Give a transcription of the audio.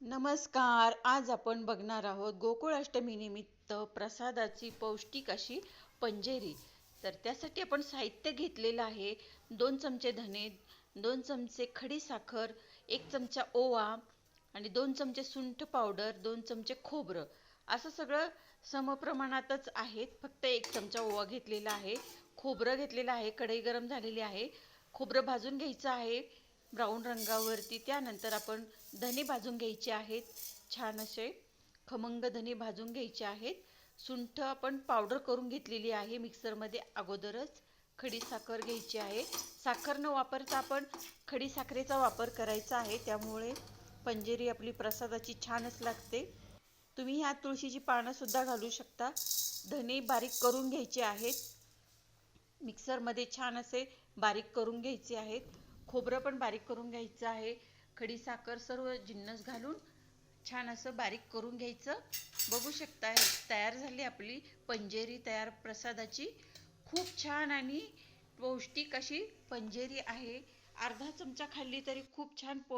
नमस्कार आज आपण बघणार आहोत गोकुळाष्टमीनिमित्त प्रसादाची पौष्टिक अशी पंजेरी. तर त्यासाठी आपण साहित्य घेतलेलं आहे. दोन चमचे धने दोन चमचे खडी साखर एक चमचा ओवा आणि दोन चमचे सुंठ पावडर दोन चमचे खोबरं. असं सगळं समप्रमाणातच आहेत फक्त एक चमचा ओवा घेतलेला आहे. खोबरं घेतलेलं आहे. कढई गरम झालेली आहे. खोबरं भाजून घ्यायचं आहे. ब्राऊन रंगावरती. त्यानंतर आपण धने भाजून घ्यायचे आहेत. छान असे खमंग धने भाजून घ्यायचे आहेत. सुंठ आपण पावडर करून घेतलेली आहे मिक्सरमध्ये अगोदरच. खडी साखर घ्यायची आहे. साखर न वापरता आपण खडी साखरेचा वापर करायचा आहे. त्यामुळे पंजेरी आपली प्रसादाची छानच लागते. तुम्ही ह्या तुळशीची पानंसुद्धा घालू शकता. धने बारीक करून घ्यायचे आहेत. मिक्सरमध्ये छान असे बारीक करून घ्यायचे आहेत. खोबरं पण बारीक करून घ्यायचं आहे. खडी साखर सर्व जिन्नस घालून छान असं बारीक करून घ्यायचं. बघू शकता तयार झाली आपली पंजेरी तयार प्रसादाची. खूप छान आणि पौष्टिक अशी पंजेरी आहे. अर्धा चमचा खाल्ली तरी खूप छान पौ